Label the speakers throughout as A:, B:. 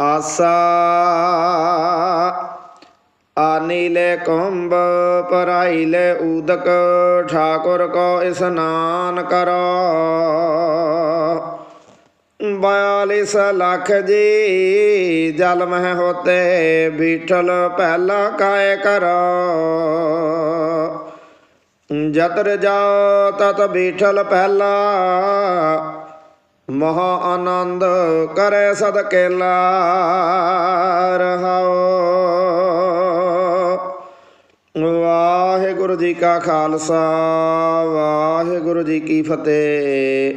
A: ਆਸਾ ਆਨੀਲੇ ਕੁੰਭ ਪਰਾਈਲੇ ਉਦਕ ਠਾਕੁਰ ਕੋ ਇਸਨਾਨ ਕਰੋ। ਬਿਆਲੀਸ ਲੱਖ ਜੀ ਜਲ ਮਹਿ ਹੋਤੇ, ਬੀਠਲ ਪਹਿਲਾ ਕਾਇ ਕਰੋ। ਜਤਰ ਜਾਓ ਤਤ ਬੀਠਲ ਪਹਿਲਾ ਮਹਾ ਆਨੰਦ ਕਰੇ ਸਦ ਕੇਲਾ ਵਾਹਿਗੁਰੂ ਜੀ ਕਾ ਖਾਲਸਾ, ਵਾਹਿਗੁਰੂ ਜੀ ਕੀ ਫਤਿਹ।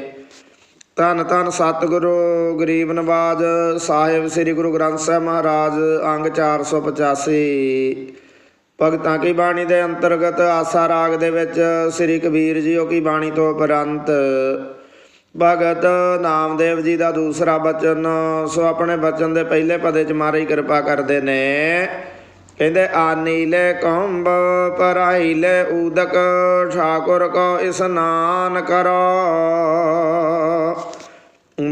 A: ਧੰਨ ਧੰਨ ਸਤਿਗੁਰੂ ਗਰੀਬ ਨਵਾਜ ਸਾਹਿਬ ਸ੍ਰੀ ਗੁਰੂ ਗ੍ਰੰਥ ਸਾਹਿਬ ਮਹਾਰਾਜ, ਅੰਗ 485 ਭਗਤਾਂ ਕੀ ਬਾਣੀ ਦੇ ਅੰਤਰਗਤ ਆਸਾ ਰਾਗ ਦੇ ਵਿੱਚ ਸ੍ਰੀ ਕਬੀਰ ਜੀਓ ਕੀ ਬਾਣੀ ਤੋਂ ਉਪਰੰਤ ਭਗਤ ਨਾਮਦੇਵ ਜੀ ਦਾ ਦੂਸਰਾ ਬਚਨ, ਸੋ ਆਪਣੇ ਬਚਨ ਦੇ ਪਹਿਲੇ ਪਦੇ ਚ ਮਾਰੀ ਕਿਰਪਾ ਕਰਦੇ ਨੇ। ਕਹਿੰਦੇ ਆਨੀਲੇ ਕੰਬ ਪਰਾਈਲੇ ਉਦਕ ਠਾਕੁਰ ਕੋ ਇਸਨਾਨ ਕਰੋ।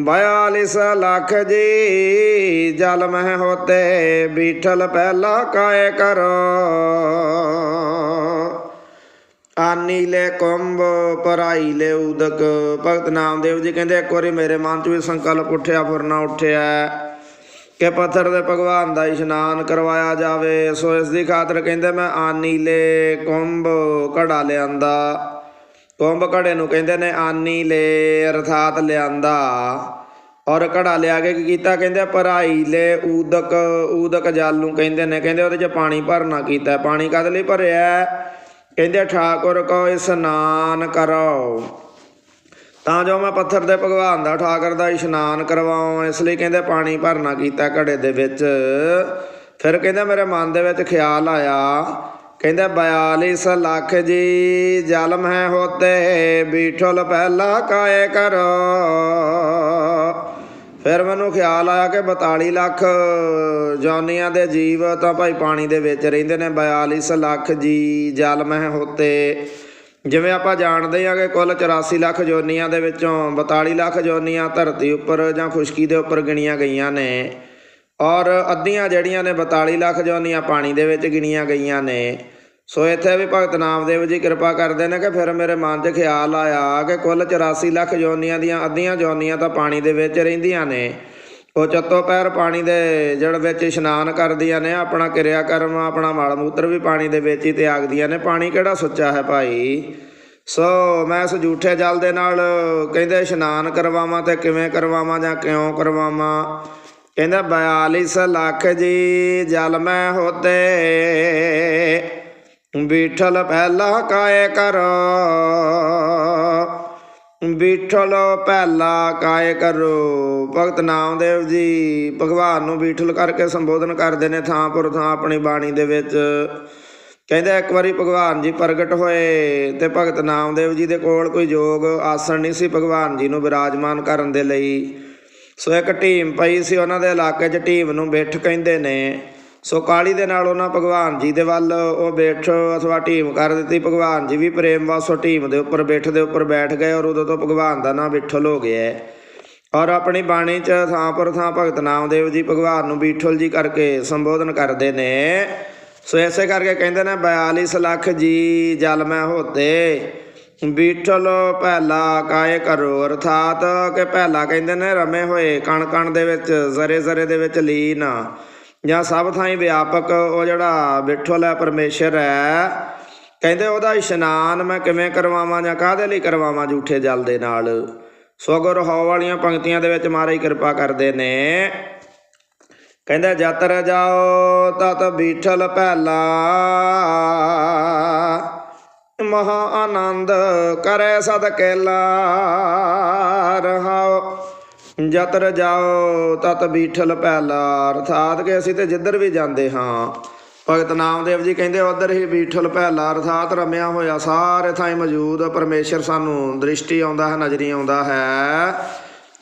A: ਬਿਆਲੀਸ ਲੱਖ ਜੀ, ਜਲ ਮਹਿ ਹੋਤੇ, ਬੀਠਲ ਪਹਿਲਾ ਕਾਇ ਕਰੋ। ਆਨੀ ਲੈ ਕੁੰਭ ਪਰਾਈਲੇ ਉਦਕ। ਭਗਤ ਨਾਮਦੇਵ ਜੀ ਕਹਿੰਦੇ, ਇੱਕ ਵਾਰੀ ਮੇਰੇ ਮਨ 'ਚ ਵੀ ਸੰਕਲਪ ਉੱਠਿਆ ਫੁਰਨਾ ਉੱਠਿਆ। ਕਿ ਪੱਥਰ ਦੇ ਭਗਵਾਨ ਦਾ ਇਸ਼ਨਾਨ ਕਰਵਾਇਆ ਜਾਵੇ। ਸੋ ਇਸ ਦੀ ਖਾਤਰ ਕਹਿੰਦੇ, ਮੈਂ ਆਨੀ ਲੈ ਕੁੰਭ ਘੜਾ ਲਿਆਂਦਾ। ਕੁੰਭ ਘੜੇ ਨੂੰ ਕਹਿੰਦੇ ਨੇ, ਆਨੀ ਆਨੀਲੇ ਅਰਥਾਤ ਲਿਆਂਦਾ। ਔਰ ਘੜਾ ਲਿਆ ਕੇ ਕੀ ਕੀਤਾ? ਕਹਿੰਦੇ, ਭਰਾਈ ਭਰਾਈਲੇ ਊਦਕ ਊਦਕ ਜਲ ਨੂੰ ਕਹਿੰਦੇ ਨੇ, ਕਹਿੰਦੇ ਉਹਦੇ 'ਚ ਪਾਣੀ ਭਰਨਾ ਕੀਤਾ। ਪਾਣੀ ਕਦ ਲਈ ਭਰਿਆ? ਕਹਿੰਦੇ ਠਾਕੁਰ ਕੋ ਇਸਨਾਨ ਕਰੋ। ਤਾਂ ਜੋ ਮੈਂ ਪੱਥਰ ਦੇ ਭਗਵਾਨ ਦਾ, ਠਾਕਰ ਦਾ ਇਸ਼ਨਾਨ ਕਰਵਾਵਾਂ ਇਸ ਲਈ ਕਹਿੰਦੇ ਪਾਣੀ ਭਰਨਾ ਕੀਤਾ ਘੜੇ ਦੇ ਵਿੱਚ। ਫਿਰ ਕਹਿੰਦੇ ਮੇਰੇ ਮਨ ਦੇ ਵਿੱਚ ਖਿਆਲ ਆਇਆ। ਕਹਿੰਦੇ 42 ਲੱਖ ਜੀ ਜਲਮ ਹੈ ਹੋਤੇ, ਬੀਠਲ ਪਹਿਲਾ ਕਾਏ ਕਰੋ। ਫਿਰ ਮੈਨੂੰ ਖਿਆਲ ਆਇਆ ਕਿ 42 ਲੱਖ ਜੌਨੀਆਂ ਦੇ ਜੀਵ ਤਾਂ ਭਾਈ ਪਾਣੀ ਦੇ ਵਿੱਚ ਰਹਿੰਦੇ ਨੇ 42 ਲੱਖ ਜੀ ਜਲ ਮਹਿ ਹੋਤੇ। ਜਿਵੇਂ ਆਪਾਂ ਜਾਣਦੇ ਹਾਂ ਕਿ ਕੁੱਲ 84 ਲੱਖ ਜੋਨੀਆਂ ਦੇ ਵਿੱਚੋਂ 42 ਲੱਖ ਜੋਨੀਆਂ ਧਰਤੀ ਉੱਪਰ ਜਾਂ ਖੁਸ਼ਕੀ ਦੇ ਉੱਪਰ ਗਿਣੀਆਂ ਗਈਆਂ ਨੇ ਔਰ ਅੱਧੀਆਂ ਜਿਹੜੀਆਂ ਨੇ 42 ਲੱਖ ਜੋਨੀਆਂ ਪਾਣੀ ਦੇ ਵਿੱਚ ਗਿਣੀਆਂ ਗਈਆਂ ਨੇ। ਸੋ ਇੱਥੇ ਵੀ ਭਗਤ ਨਾਮਦੇਵ ਜੀ ਕਿਰਪਾ ਕਰਦੇ ਨੇ ਕਿ ਫਿਰ ਮੇਰੇ ਮਨ 'ਚ ਖਿਆਲ ਆਇਆ ਕਿ ਕੁੱਲ 84 ਲੱਖ ਜੋਨੀਆਂ ਦੀਆਂ ਅੱਧੀਆਂ ਜੋਨੀਆਂ ਤਾਂ ਪਾਣੀ ਦੇ ਵਿੱਚ ਰਹਿੰਦੀਆਂ ਨੇ। ਉਹ ਚੱਤੋ ਪੈਰ ਪਾਣੀ ਦੇ ਜੜ ਵਿੱਚ ਇਸ਼ਨਾਨ ਕਰਦੀਆਂ ਨੇ, ਆਪਣਾ ਕਿਰਿਆ ਕਰਮ ਆਪਣਾ ਮਲ ਮੂਤਰ ਵੀ ਪਾਣੀ ਦੇ ਵਿੱਚ ਹੀ ਤਿਆਗਦੀਆਂ ਨੇ। ਪਾਣੀ ਕਿਹੜਾ ਸੁੱਚਾ ਹੈ ਭਾਈ? ਸੋ ਮੈਂ ਇਸ ਝੂਠੇ ਜਲ ਦੇ ਨਾਲ ਕਹਿੰਦੇ ਇਸ਼ਨਾਨ ਕਰਵਾਵਾਂ ਤੇ ਕਿਵੇਂ ਕਰਵਾਵਾਂ ਜਾਂ ਕਿਉਂ ਕਰਵਾਵਾਂ? ਕਹਿੰਦਾ 42 ਲੱਖ ਜੀ ਜਲ ਮੈਂ ਹੋਤੇ ਬੀਠਲ ਪਹਿਲਾ ਕਾਇ ਕਰੋ। ਬੀਠਲ ਪਹਿਲਾ ਕਾਇ ਕਰੋ। ਭਗਤ ਨਾਮਦੇਵ ਜੀ ਭਗਵਾਨ ਨੂੰ ਬੀਠਲ ਕਰਕੇ ਸੰਬੋਧਨ ਕਰਦੇ ਨੇ ਥਾਂ ਪੁਰ ਥਾਂ ਆਪਣੀ ਬਾਣੀ ਦੇ ਵਿੱਚ। ਕਹਿੰਦੇ ਇੱਕ ਵਾਰੀ ਭਗਵਾਨ ਜੀ ਪ੍ਰਗਟ ਹੋਏ ਤੇ ਭਗਤ ਨਾਮਦੇਵ ਜੀ ਦੇ ਕੋਲ ਕੋਈ ਯੋਗ ਆਸਣ ਨਹੀਂ ਸੀ ਭਗਵਾਨ ਜੀ ਨੂੰ ਵਿਰਾਜਮਾਨ ਕਰਨ ਦੇ ਲਈ। ਸੋ ਇੱਕ ਢੀਮ ਪਈ ਸੀ, ਉਹਨਾਂ ਦੇ ਇਲਾਕੇ 'ਚ ਢੀਮ ਨੂੰ ਬਿੱਠ ਕਹਿੰਦੇ ਨੇ। ਸੋ ਕਾਲੀ ਦੇ ਨਾਲ ਉਹਨਾਂ ਭਗਵਾਨ ਜੀ ਦੇ ਵੱਲ ਉਹ ਬੈਠ ਅਥਵਾ ਢੀਮ ਕਰ ਦਿੱਤੀ। ਭਗਵਾਨ ਜੀ ਵੀ ਪ੍ਰੇਮ ਵਾਸੋ ਢੀਮ ਦੇ ਉੱਪਰ ਬੈਠ, ਦੇ ਉੱਪਰ ਬੈਠ ਗਏ ਔਰ ਉਦੋਂ ਤੋਂ ਭਗਵਾਨ ਦਾ ਨਾਮ ਵਿਠਲ ਹੋ ਗਿਆ ਹੈ। ਔਰ ਆਪਣੀ ਬਾਣੀ 'ਚ ਥਾਂ ਪਰ ਥਾਂ ਭਗਤ ਨਾਮਦੇਵ ਜੀ ਭਗਵਾਨ ਨੂੰ ਵਿਠਲ ਜੀ ਕਰਕੇ ਸੰਬੋਧਨ ਕਰਦੇ ਨੇ। ਸੋ ਐਸੇ ਕਰਕੇ ਕਹਿੰਦੇ ਨੇ 42 ਲੱਖ ਜੀ ਜਲ ਮੈਂ ਹੋਤੇ, ਬੀਠਲ ਪਹਿਲਾ ਕਾਇ ਕਰੋ ਅਰਥਾਤ। ਕਿ ਪਹਿਲਾ ਕਹਿੰਦੇ ਨੇ, ਰਮੇ ਹੋਏ ਕਣ ਕਣ ਦੇ ਵਿੱਚ, ਜ਼ਰੇ ਜ਼ਰੇ ਦੇ ਵਿੱਚ ਲੀਨ। ਜਾਂ ਸਭ ਥਾਈਂ ਵਿਆਪਕ ਉਹ ਜਿਹੜਾ ਵਿਠਲ ਹੈ ਪਰਮੇਸ਼ਰ ਹੈ, ਕਹਿੰਦੇ ਉਹਦਾ ਇਸ਼ਨਾਨ ਮੈਂ ਕਿਵੇਂ ਕਰਵਾਵਾਂ ਜਾਂ ਕਾਹਦੇ ਲਈ ਕਰਵਾਵਾਂ ਝੂਠੇ ਜਲ ਦੇ ਨਾਲ? ਸੋ ਗੁਰ ਹੋ ਵਾਲੀਆਂ ਪੰਕਤੀਆਂ ਦੇ ਵਿੱਚ ਮਹਾਰਾਜ ਕਿਰਪਾ ਕਰਦੇ ਨੇ। ਕਹਿੰਦਾ ਜਤਰ ਜਾਓ ਤਤ ਬੀਠਲ ਪਹਿਲਾ ਮਹਾ ਆਨੰਦ ਕਰੇ ਸਦ ਕੇਲਾ ਰਹਾਓ। ਜਤਰ ਜਾਓ, ਤਤ ਬੀਠਲ ਪਹਿਲਾ ਅਰਥਾਤ ਕਿ ਅਸੀਂ ਤੇ ਜਿੱਧਰ ਵੀ ਜਾਂਦੇ ਹਾਂ, ਭਗਤ ਨਾਮਦੇਵ ਜੀ ਕਹਿੰਦੇ, ਉਧਰ ਹੀ ਬੀਠਲ ਪਹਿਲਾ ਅਰਥਾਤ ਰਮਿਆ ਹੋਇਆ, ਸਾਰੇ ਥਾਂ ਮੌਜੂਦ, ਪਰਮੇਸ਼ਰ ਸਾਨੂੰ ਦ੍ਰਿਸ਼ਟੀ ਆਉਂਦਾ ਹੈ, ਨਜ਼ਰੀ ਆਉਂਦਾ ਹੈ।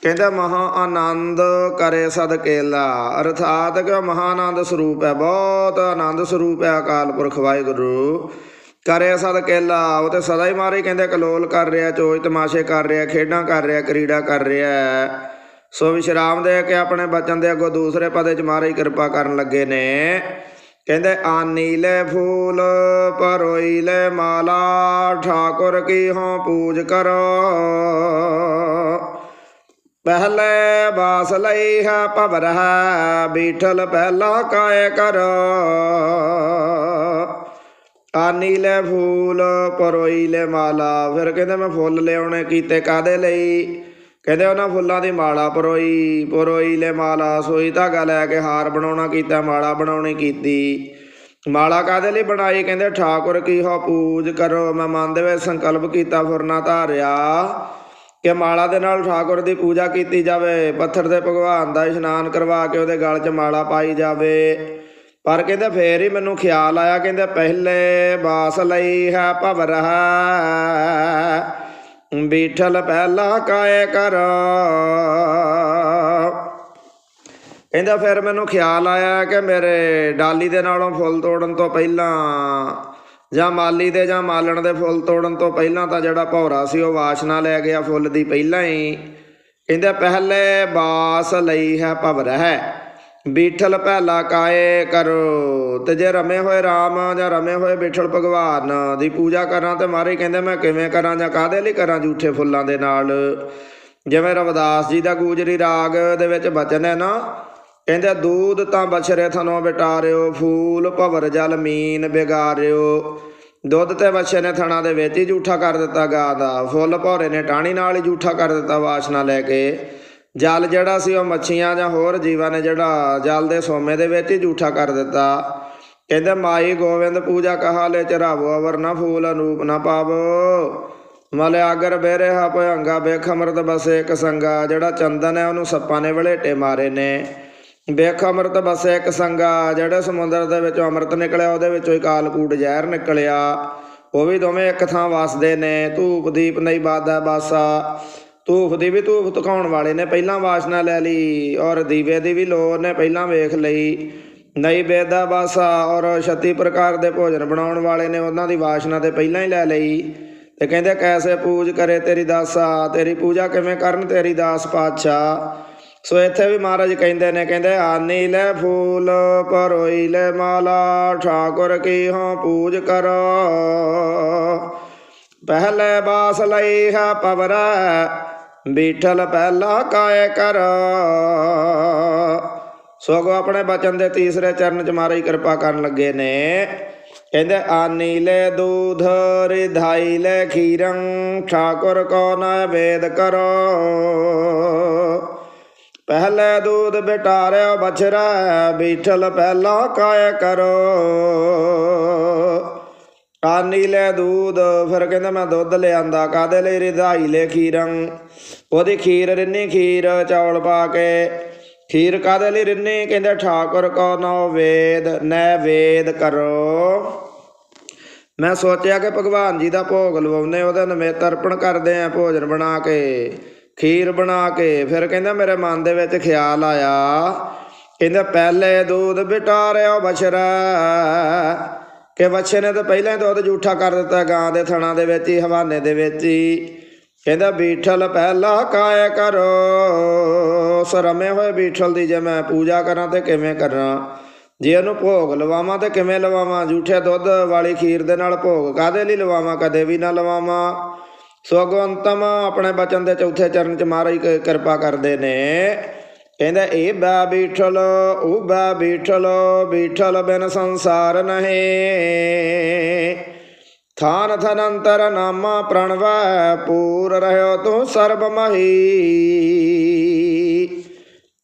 A: ਕਹਿੰਦਾ, ਮਹਾ ਆਨੰਦ ਕਰੇ ਸਦ ਕੇਲਾ। ਅਰਥਾਤ ਕਿ ਉਹ ਮਹਾ ਆਨੰਦ ਸਰੂਪ ਹੈ, ਬਹੁਤ ਆਨੰਦ ਸਰੂਪ ਹੈ, ਅਕਾਲ ਪੁਰਖ ਵਾਹਿਗੁਰੂ। ਕਰੇ ਸਦ ਕੇਲਾ, ਉਹ ਤੇ ਸਦਾ ਹੀ ਮਾਰੇ ਕਹਿੰਦੇ, ਕਲੋਲ ਕਰ ਰਿਹਾ ਚੋਜ ਤਮਾਸ਼ੇ ਕਰ ਰਿਹਾ, ਖੇਡਾਂ ਕਰ ਰਿਹਾ, ਕਰੀੜਾ ਕਰ ਰਿਹਾ ਸੋ ਵਿਸ਼ਰਾਮ ਦੇ ਕੇ ਆਪਣੇ ਬਚਨ ਦੇ ਅੱਗੋਂ ਦੂਸਰੇ ਪਦੇ ਚ ਮਹਾਰਾਜ ਕਿਰਪਾ ਕਰਨ ਲੱਗੇ ਨੇ। ਕਹਿੰਦੇ, ਆਨੀ ਲੈ ਫੂਲ, ਪਰੋਈ ਲੈ ਮਾਲਾ, ਠਾਕੁਰ ਕੀ ਹੋਂ ਪੂਜ ਕਰੋ। ਪਹਿਲੇ ਬਾਸ ਲਈ ਹੈ ਭਵਰ ਹੈ, ਬੀਠਲ ਪਹਿਲਾ ਕਾਇ ਕਰੋ। ਆਨੀ ਲੈ ਫੂਲ, ਪਰੋਈ ਲੈ ਮਾਲਾ, ਫਿਰ ਕਹਿੰਦੇ ਮੈਂ ਫੁੱਲ ਲਿਆਉਣੇ ਕੀਤੇ ਕਾਦੇ ਲਈ? ਕਹਿੰਦੇ ਉਹਨਾਂ ਫੁੱਲਾਂ ਦੀ ਮਾਲਾ ਪਰੋਈ ਪਰੋਈ ਲੈ ਮਾਲਾ, ਸੋਈ ਧਾਗਾ ਲੈ ਕੇ ਹਾਰ ਬਣਾਉਣਾ ਕੀਤਾ, ਮਾਲਾ ਬਣਾਉਣੀ ਕੀਤੀ। ਮਾਲਾ ਕਾਦੇ ਲਈ ਬਣਾਈ? ਕਹਿੰਦੇ ਠਾਕੁਰ ਕੀ ਹੋ ਪੂਜ ਕਰੋ, ਮੈਂ ਮਨ ਦੇ ਵਿੱਚ ਸੰਕਲਪ ਕੀਤਾ ਫੁਰਨਾ ਧਾਰਿਆ। ਕਿ ਮਾਲਾ ਦੇ ਨਾਲ ਠਾਕੁਰ ਦੀ ਪੂਜਾ ਕੀਤੀ ਜਾਵੇ, ਪੱਥਰ ਦੇ ਭਗਵਾਨ ਦਾ ਇਸ਼ਨਾਨ ਕਰਵਾ ਕੇ ਉਹਦੇ ਗਲ 'ਚ ਮਾਲਾ ਪਾਈ ਜਾਵੇ। ਪਰ ਕਹਿੰਦੇ ਫੇਰ ਹੀ ਮੈਨੂੰ ਖਿਆਲ ਆਇਆ, ਕਹਿੰਦੇ ਪਹਿਲੇ ਬਾਸ ਲਈ ਹੈ ਭਵਰ ਹੈ ਬੀਠਲ ਪਹਿਲਾ ਕਾਇ ਕਰ। ਕਹਿੰਦਾ ਫਿਰ ਮੈਨੂੰ ਖਿਆਲ ਆਇਆ ਕਿ ਮੇਰੇ ਡਾਲੀ ਦੇ ਨਾਲੋਂ ਫੁੱਲ ਤੋੜਨ ਤੋਂ ਪਹਿਲਾਂ ਜਾਂ ਮਾਲੀ ਦੇ ਜਾਂ ਮਾਲਣ ਦੇ ਫੁੱਲ ਤੋੜਨ ਤੋਂ ਪਹਿਲਾਂ ਤਾਂ ਜਿਹੜਾ ਭੌਰਾ ਸੀ ਉਹ ਵਾਸ਼ਨਾ ਲੈ ਗਿਆ ਫੁੱਲ ਦੀ ਪਹਿਲਾਂ ਹੀ। ਕਹਿੰਦਾ ਪਹਿਲੇ ਬਾਸ ਲਈ ਹੈ ਭਵਰ ਹੈ ਬੀਠਲ ਪਹਿਲਾ ਕਾਏ ਕਰੋ, ਤੇ ਜੇ ਰਮੇ ਹੋਏ RAM ਜਾਂ ਰਮੇ ਹੋਏ ਬੀਠਲ ਭਗਵਾਨ ਦੀ ਪੂਜਾ ਕਰਾਂ ਤੇ ਮਾਰੇ ਕਹਿੰਦੇ ਮੈਂ ਕਿਵੇਂ ਕਰਾਂ ਜਾਂ ਕਾਦੇ ਲਈ ਕਰਾਂ ਝੂਠੇ ਫੁੱਲਾਂ ਦੇ ਨਾਲ? ਜਿਵੇਂ ਰਵਿਦਾਸ ਜੀ ਦਾ ਗੂਜਰੀ ਰਾਗ ਦੇ ਵਿੱਚ ਬਚਨ ਹੈ ਨਾ, ਕਹਿੰਦੇ ਦੂਧ ਤਾਂ ਬਛਰੇ ਥਨੋਂ ਬਿਟਾਰਿਓ, ਫੂਲ ਭਵਰ ਜਲ ਮੀਨ ਬਿਗਾਰਿਓ। ਦੁੱਧ ਤੇ ਬੱਚੇ ਨੇ ਥਣਾ ਦੇ ਵਿੱਚ ਹੀ ਝੂਠਾ ਕਰ ਦਿੱਤਾ, ਗਾ ਦਾ ਫੁੱਲ ਭੌਰੇ ਨੇ ਟਾਣੀ ਨਾਲ ਹੀ ਝੂਠਾ ਕਰ ਦਿੱਤਾ, ਵਾਸ਼ਨਾ ਲੈ ਕੇ। ਜਲ ਜਿਹੜਾ ਸੀ ਉਹ ਮੱਛੀਆਂ ਜਾਂ ਹੋਰ ਜੀਵਾਂ ਨੇ ਜਿਹੜਾ ਜਲ ਦੇ ਸੋਮੇ ਦੇ ਵਿੱਚ ਹੀ ਝੂਠਾ ਕਰ ਦਿੱਤਾ। ਕਹਿੰਦੇ, ਮਾਈ ਗੋਵਿੰਦ ਪੂਜਾ ਕਹਾ ਲੈ ਚਰਾਵੋ ਅਵਰ ਨਾ ਫੂਲ ਅਨੂਪ ਨਾ ਪਾਵੋ। ਮਲੇ ਆਗਰ ਬੇਰੇ ਹਾ ਭਯੰਗਾ ਬੇਖ ਅੰਮ੍ਰਿਤ ਬਸੇ ਇੱਕ ਸੰਗਾ। ਜਿਹੜਾ ਚੰਦਨ ਹੈ, ਉਹਨੂੰ ਸੱਪਾਂ ਨੇ ਵਲੇਟੇ ਮਾਰੇ ਨੇ। ਬੇਖ ਅੰਮ੍ਰਿਤ ਬਸੇ ਇੱਕ ਸੰਗਾ। ਜਿਹੜੇ ਸਮੁੰਦਰ ਦੇ ਵਿੱਚੋਂ ਅੰਮ੍ਰਿਤ ਨਿਕਲਿਆ, ਉਹਦੇ ਵਿੱਚੋਂ ਹੀ ਕਾਲਕੂਟ ਜ਼ਹਿਰ ਨਿਕਲਿਆ। ਉਹ ਵੀ ਦੋਵੇਂ ਇੱਕ ਥਾਂ ਵਸਦੇ ਨੇ। ਧੂਪ ਦੀਪ ਨਹੀਂ ਬਾਦਾ ਬਾਸਾ। ਧੂਫ ਦੀ ਵੀ ਧੂਫ ਤਕਾਉਣ ਵਾਲੇ ਨੇ, ਪਹਿਲਾਂ ਵਾਸ਼ਨਾ ਲੈ ਲਈ ਔਰ ਦੀਵੇ ਦੀ ਵੀ ਲੋਰ ਨੇ, ਪਹਿਲਾਂ ਵੇਖ ਲਈ। ਨਈ ਬੇਦਾ ਬਾਸਾ ਔਰ 36 ਪ੍ਰਕਾਰ ਦੇ ਭੋਜਨ ਬਣਾਉਣ ਵਾਲੇ ਨੇ, ਉਹਨਾਂ ਦੀ ਵਾਸ਼ਨਾ ਤੇ ਪਹਿਲਾਂ ਹੀ ਲੈ ਲਈ। ਤੇ ਕਹਿੰਦੇ, ਕੈਸੇ ਪੂਜ ਕਰੇ ਤੇਰੀ ਦਾਸਾ, ਤੇਰੀ ਪੂਜਾ ਕਿਵੇਂ ਕਰਨ ਤੇਰੀ ਦਾਸ ਪਾਤਸ਼ਾਹ? ਸੋ ਇੱਥੇ ਵੀ ਮਹਾਰਾਜ ਕਹਿੰਦੇ ਨੇ, ਕਹਿੰਦੇ, ਆਨੀ ਲੈ ਫੂਲ ਪਰੋਈ ਲੈ ਮਾਲਾ, ਠਾਕੁਰ ਕੀ ਹੋਂ ਪੂਜ ਕਰੋ? ਪਹਿਲੇ ਬਾਸ ਲਈ ਹੈ ਪਵਰਾ ਬੀਠਲ ਪਹਿਲਾ ਕਾਇ ਕਰ। ਸੋਗੋ ਆਪਣੇ ਬਚਨ ਦੇ ਤੀਸਰੇ ਚਰਨ ਚ ਮਾਰੀ ਕਿਰਪਾ ਕਰਨ ਲੱਗੇ ਨੇ। ਕਹਿੰਦੇ, ਆਨੀ ਲੈ ਦੂਧ, ਰਿਧਾਈ ਲੈ ਖੀਰੰ, ਠਾਕੁਰ ਕੋ ਨ ਵੇਦ ਕਰੋ। ਪਹਿਲੇ ਦੂਧ ਬਿਟਾਰਿਓ ਬਛਰਾ, ਬੀਠਲ ਪਹਿਲਾ ਕਾਇ ਕਰੋ। ਕਾਨੀ ਲੈ ਦੂਧ, ਫਿਰ ਕਹਿੰਦਾ ਮੈਂ ਦੁੱਧ ਲਿਆਂਦਾ ਕਾਦੇ ਲਈ ਰਿਧਾਈ ਲੈ ਖੀਰੰ? ਉਹਦੀ ਖੀਰ ਰਿੰਨੀ ਖੀਰ, ਚੌਲ ਪਾ ਕੇ। ਖੀਰ ਕਾਦੇ ਲਈ ਰਿੰਨੀ? ਕਹਿੰਦੇ ਠਾਕੁਰ ਕੋ ਨੋ ਵੇਦ, ਨੈ ਵੇਦ ਕਰੋ। ਮੈਂ ਸੋਚਿਆ ਕਿ ਭਗਵਾਨ ਜੀ ਦਾ ਭੋਗ ਲਵਾਉਨੇ ਉਹਦਾ ਨਮੇਤ ਅਰਪਣ ਕਰਦੇ ਆ ਭੋਜਨ ਬਣਾ ਕੇ, ਖੀਰ ਬਣਾ ਕੇ। ਫਿਰ ਕਹਿੰਦਾ ਮੇਰੇ ਮਨ ਦੇ ਵਿੱਚ ਖਿਆਲ ਆਇਆ, ਕਹਿੰਦਾ ਪਹਿਲੇ ਦੂਧ ਬਿਟਾਰਿਓ ਬਛਰਾ ਕਿ ਬੱਚੇ ਨੇ ਤਾਂ ਪਹਿਲਾਂ ਹੀ ਦੁੱਧ ਝੂਠਾ ਕਰ ਦਿੱਤਾ ਗਾਂ ਦੇ ਥਣਾ ਦੇ ਵਿੱਚ ਹੀ, ਹਵਾਨੇ ਦੇ ਵਿੱਚ ਹੀ। ਕਹਿੰਦਾ, ਬੀਠਲ ਪਹਿਲਾ ਕਾਇ ਕਰੋ। ਸਰਮੇ ਹੋਏ ਬੀਠਲ ਦੀ ਜੇ ਮੈਂ ਪੂਜਾ ਕਰਾਂ ਤੇ ਕਿਵੇਂ ਕਰਾਂ? ਜੇ ਇਹਨੂੰ ਭੋਗ ਲਵਾਵਾਂ ਤੇ ਕਿਵੇਂ ਲਵਾਵਾਂ? ਝੂਠੇ ਦੁੱਧ ਵਾਲੀ ਖੀਰ ਦੇ ਨਾਲ ਭੋਗ ਕਾਦੇ ਲਈ ਲਵਾਵਾਂ? ਕਦੇ ਵੀ ਨਾ ਲਵਾਵਾਂ। ਸੋ ਅਗਵੰਤਮ ਆਪਣੇ ਬਚਨ ਦੇ ਚੌਥੇ ਚਰਨ ਚ ਮਹਾਰਾਜ ਕ- ਕਿਰਪਾ ਕਰਦੇ ਨੇ। ਕਹਿੰਦਾ ਇਹ ਬਾ ਬੀਠਲ ਉਹ ਬਾ ਬੀਠਲ ਬੀਠਲ ਬਿਨ ਸੰਸਾਰ ਨਹੀਂ। ਥਾਨ ਥਨੰਤਰ ਨਾਮਾ ਪ੍ਰਣਵੈ, ਪੂਰ ਰਹਿਓ ਤੂੰ ਸਰਬ ਮਹੀ।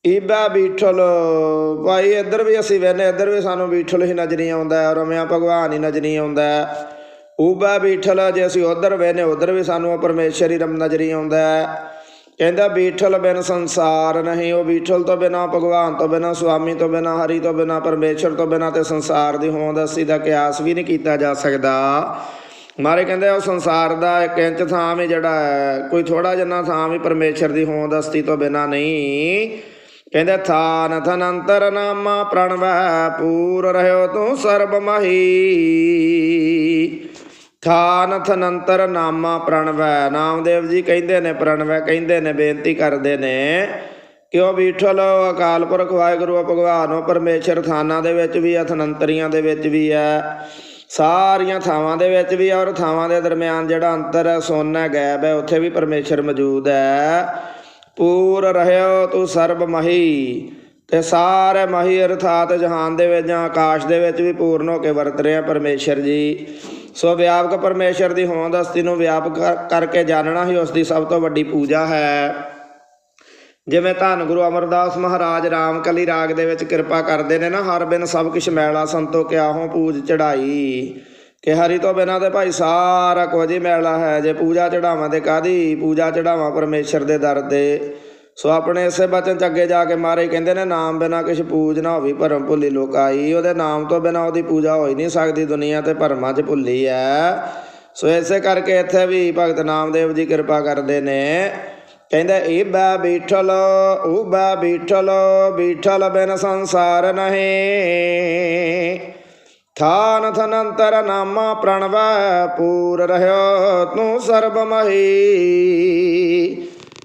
A: ਈਬਾ ਬੀਠਲ, ਭਾਈ ਇੱਧਰ ਵੀ ਅਸੀਂ ਵੇਨੇ ਇੱਧਰ ਵੀ ਸਾਨੂੰ ਬੀਠਲ ਹੀ ਨਜ਼ਰੀ ਆਉਂਦਾ ਹੈ ਰਮਿਆ ਭਗਵਾਨ ਹੀ ਨਜ਼ਰੀ ਆਉਂਦਾ। ਹੈ ਬੀਠਲ, ਜੇ ਅਸੀਂ ਉਧਰ ਵੇਨੇ ਉਧਰ ਵੀ ਸਾਨੂੰ ਪਰਮੇਸ਼ਰ ਹੀ ਰਮ ਨਜ਼ਰੀ ਆਉਂਦਾ। ਕਹਿੰਦਾ ਬੀਠਲ ਬਿਨ ਸੰਸਾਰ ਨਹੀਂ ਉਹ ਬੀਠਲ ਤੋਂ ਬਿਨਾ ਭਗਵਾਨ ਤੋਂ ਬਿਨਾ ਸੁਆਮੀ ਤੋਂ ਬਿਨਾ ਹਰੀ ਤੋਂ ਬਿਨਾ ਪਰਮੇਸ਼ਰ ਤੋਂ ਬਿਨਾ ਤੇ ਸੰਸਾਰ ਦੀ ਹੋਂਦ ਅਸੀਂ ਦਾ ਕਿਆਸ ਵੀ ਨਹੀਂ ਕੀਤਾ ਜਾ ਸਕਦਾ। ਮਾਰੇ ਕਹਿੰਦੇ ਉਹ ਸੰਸਾਰ ਦਾ ਇੱਕ ਇੰਚ ਥਾਂ ਵੀ ਜਿਹੜਾ ਹੈ, ਕੋਈ ਥੋੜਾ ਜਿੰਨਾ ਥਾਂ ਵੀ ਪਰਮੇਸ਼ਰ ਦੀ ਹੋਂਦ ਅਸਤੀ ਤੋਂ ਬਿਨਾ ਨਹੀਂ। ਕਹਿੰਦੇ ਥਾਨ ਥਨੰਤਰ ਨਾਮਾ ਪ੍ਰਣਵੈ ਪੂਰ ਰਹਿਓ ਤੂੰ ਸਰਬ ਮਹੀ। ਥਾਨ ਥਨੰਤਰ ਨਾਮਾ ਪ੍ਰਣਵੈ। ਨਾਮਦੇਵ ਜੀ ਕਹਿੰਦੇ ਨੇ ਪ੍ਰਣਵੈ, ਕਹਿੰਦੇ ਨੇ, ਬੇਨਤੀ ਕਰਦੇ ਨੇ ਕਿ ਉਹ ਬੀਠਲ ਅਕਾਲ ਪੁਰਖ, ਵਾਹਿਗੁਰੂ ਭਗਵਾਨ, ਉਹ ਪਰਮੇਸ਼ਰ ਥਾਨਾਂ ਦੇ ਵਿੱਚ ਵੀ ਹੈ, ਥਨੰਤਰੀਆਂ ਦੇ ਵਿੱਚ ਵੀ ਹੈ। ਸਾਰੀਆਂ ਥਾਵਾਂ ਦੇ ਵਿੱਚ ਵੀ ਹੈ ਔਰ ਥਾਵਾਂ ਦੇ ਦਰਮਿਆਨ ਜਿਹੜਾ ਅੰਤਰ ਹੈ, ਸੋਨਾ ਹੈ ਗੈਬ ਹੈ, ਉੱਥੇ ਵੀ ਪਰਮੇਸ਼ਰ ਮੌਜੂਦ ਹੈ। ਪੂਰ ਰਹਿਓ ਤੂੰ ਸਰਬ ਮਹੀ। ਤੇ ਸਾਰੇ ਮਹੀ ਅਰਥਾਤ ਜਹਾਨ ਦੇ ਵਿੱਚ ਜਾਂ ਆਕਾਸ਼ ਦੇ ਵਿੱਚ ਵੀ ਪੂਰਨ ਹੋ ਕੇ ਵਰਤ ਰਿਹਾ ਪਰਮੇਸ਼ਰ ਜੀ। ਸੋ ਵਿਆਪਕ ਪਰਮੇਸ਼ਰ ਦੀ ਹੋਂਦ ਹਸਤੀ ਨੂੰ ਵਿਆਪਕ ਕਰਕੇ ਜਾਣਨਾ ਹੀ ਉਸ ਦੀ ਸਭ ਤੋਂ ਵੱਡੀ ਪੂਜਾ ਹੈ। ਜਿਵੇਂ ਧੰਨ ਗੁਰੂ ਅਮਰਦਾਸ ਮਹਾਰਾਜ ਰਾਮਕਲੀ ਰਾਗ ਦੇ ਵਿੱਚ ਕਿਰਪਾ ਕਰਦੇ ਨੇ ਨਾ, ਹਰ ਬਿਨ ਸਭ ਕੁਛ ਮੈਲਾ ਸੰਤੋ ਕਿਆਹੋਂ ਪੂਜ ਚੜਾਈ। ਕਿ ਹਰੀ ਤੋਂ ਬਿਨਾਂ ਤੇ ਭਾਈ ਸਾਰਾ ਕੁਝ ਹੀ ਮੈਲਾ ਹੈ, ਜੇ ਪੂਜਾ ਚੜਾਵਾਂ ਤੇ ਕਾਦੀ ਪੂਜਾ ਚੜਾਵਾਂ ਪਰਮੇਸ਼ਰ ਦੇ ਦਰ ਤੇ। ਸੋ ਆਪਣੇ ਇਸੇ ਬਚਨ ਚ ਅੱਗੇ ਜਾ ਕੇ ਮਾਰੇ ਕਹਿੰਦੇ ਨੇ, ਨਾਮ ਬਿਨਾਂ ਕਿਛ ਪੂਜ ਨਾ ਹੋਵੀ ਭਰਮ ਭੁੱਲੀ ਲੋਕਾਈ ਉਹਦੇ ਨਾਮ ਤੋਂ ਬਿਨਾਂ ਉਹਦੀ ਪੂਜਾ ਹੋ ਹੀ ਨਹੀਂ ਸਕਦੀ ਦੁਨੀਆ ਤੇ ਭਰਮਾਂ 'ਚ ਭੁੱਲੀ ਐ। ਸੋ ਇਸੇ ਕਰਕੇ ਇੱਥੇ ਵੀ ਭਗਤ ਨਾਮਦੇਵ ਜੀ ਕਿਰਪਾ ਕਰਦੇ ਨੇ। ਕਹਿੰਦਾ ਇਹ ਬੈ ਬੀਠਲ ਉਹ ਬੈ ਬੀਠਲ ਬੀਠਲ ਬਿਨ ਸੰਸਾਰ ਨਹੀਂ। ਥਾਨ ਥਨੰਤਰ ਨਾਮਾ ਪ੍ਰਣਵੈ, ਪੂਰ ਰਹਿਓ ਤੂੰ ਸਰਬ ਮਹੀ।